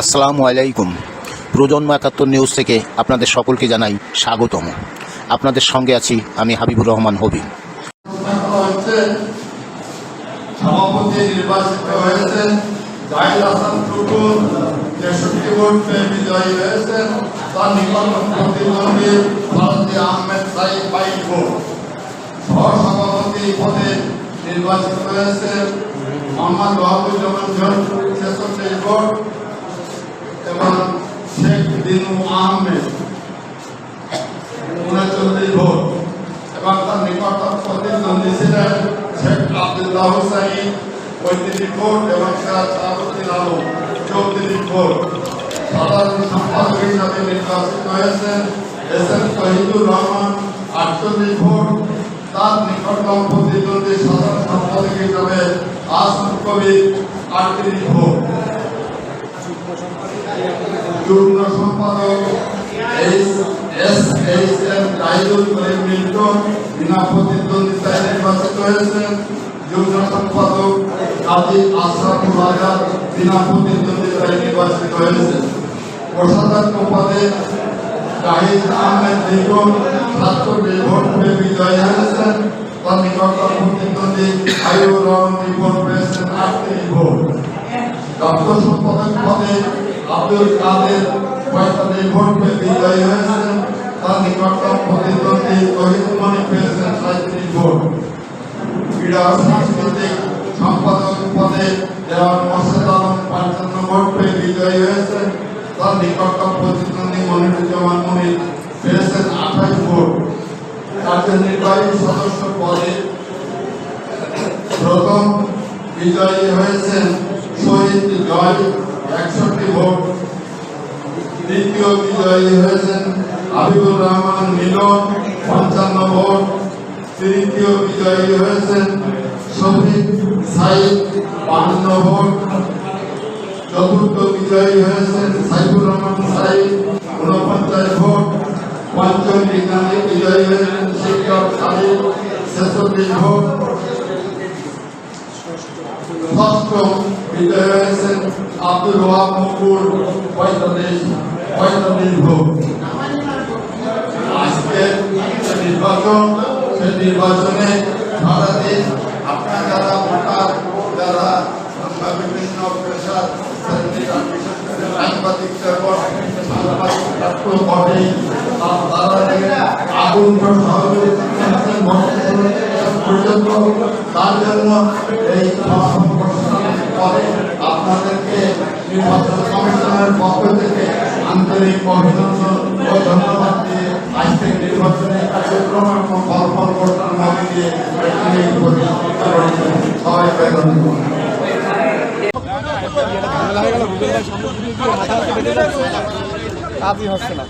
আসসালামু আলাইকুম। প্রজন্ম একাত্তর নিউজ থেকে আপনাদের সকলকে জানাই স্বাগতম। আপনাদের সঙ্গে আছি আমি হাবিবুর রহমান হবি। নির্বাচিত হয়েছেন জাহিদ হাসান টুটুল তেষট্টি ভোট ভোট এবং শেখ দিনু আহমেদ। উনচল্লিশ ভোট। এবং তার নিকটতম প্রতিদ্বন্দ্বী ছিলেন শেখ আবদুল্লাহ হুসাইন। পঁয়ত্রিশ ভোট এবং শাহাবুদ্দিন আলম চৌত্রিশ ভোট। সাধারণ সম্পাদক হিসাবে নির্বাচিত হয়েছেন এস এম শহীদুর রহমান। আটচল্লিশ ভোট। তার নিকটতম প্রতিদ্বন্দ্বী সাধারণ সম্পাদক হিসাবে আসম কবির আটত্রিশ ভোট। যুগ্ম সম্পাদক S H M Jahidul Karim Milton, বিনা প্রতিদ্বন্দ্বিতায় নির্বাচিত হয়েছেন। যুগ্ম সম্পাদক কাজী আশরাফুল আজাদ বিনা প্রতিদ্বন্দ্বিতায় নির্বাচিত হয়েছেন। কোষাধ্যক্ষ পদে জাহিদ আহমেদ নিগম সাতচল্লিশ ভোট পেয়ে বিজয়ী হয়েছেন। তার নিকটতম প্রতিদ্বন্দ্বী আইউর রহমান রিপোর্ট পেয়েছেন আটত্রিশ ভোট। দপ্তর সম্পাদক পদে আব্দুল কাদের পঁয়তাল্লিশ ভোট বিজয়ী হয়েছেন, তার নিকটতম প্রতিদ্বন্দ্বী তহিদ মনি পেয়েছেন সাঁত্রিশ ভোট। ক্রীড়া সাংস্কৃতিক সম্পাদক পদে দেওয়ান মোর্শেদ আলম পঞ্চান্ন ভোট পেয়ে বিজয়ী হয়েছেন, তার নিকটতম প্রতিদ্বন্দ্বী মনিরুজ্জামান মনির পেয়েছেন আঠাশ ভোট। কার্যনির্বাহী সদস্য পদে প্রথম বিজয়ী হয়েছেন শহীদ জয় একষট্টি ভোট। দ্বিতীয় বিজয়ী হয়েছেন হাবিবুর রহমান, মিলন, পঞ্চান্ন ভোট। তৃতীয় বিজয়ী হয়েছেন শফিক সাইদ বান্ন ভোট। চতুর্থ বিজয়ী হয়েছেন সাইফুর রহমান সাইদ উনপঞ্চাশ ভোট। পঞ্চম বিজ্ঞানী বিজয়ী হয়েছেন শিক্ষক খালিদ ছেষট্টি ভোট। ষষ্ঠ বিজয় হয়েছেন আব্দুল ওয়াহাব মুকুল পঁয়তাল্লিশ পঁয়তাল্লিশ ভোট আজকে নির্বাচন সে নির্বাচনে সারাদিন আপনার যারা ভোটার যারা বিভিন্ন পেশার সাংবাদিক জগৎ, সাংবাদিক ছাত্র বটে, তার- আগুন সহযোগিতা তার জন্য এই পরে আপনাদেরকে নির্বাচন কমিশনের পক্ষ থেকে আন্তরিক অভিনন্দন ও ধন্যবাদ দিয়ে আজকের নির্বাচনে কার্যক্রম এবং ফল ফল ঘোষণার হচ্ছে না।